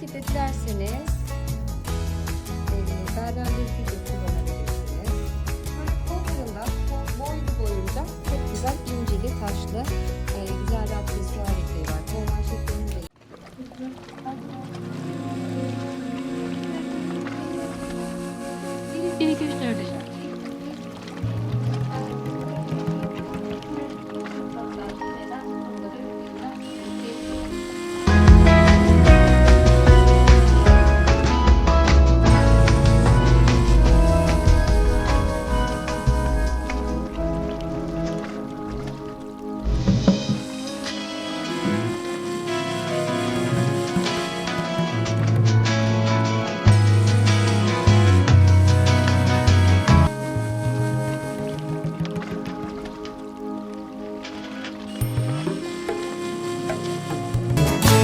takip ederseniz e, beraber video kullanabilirsiniz. Korkunda boylu boyunca çok güzel incili taşlı e, güzel rahatsızlığı hareketleri var. Kolman şeklinde de. Bir, iki.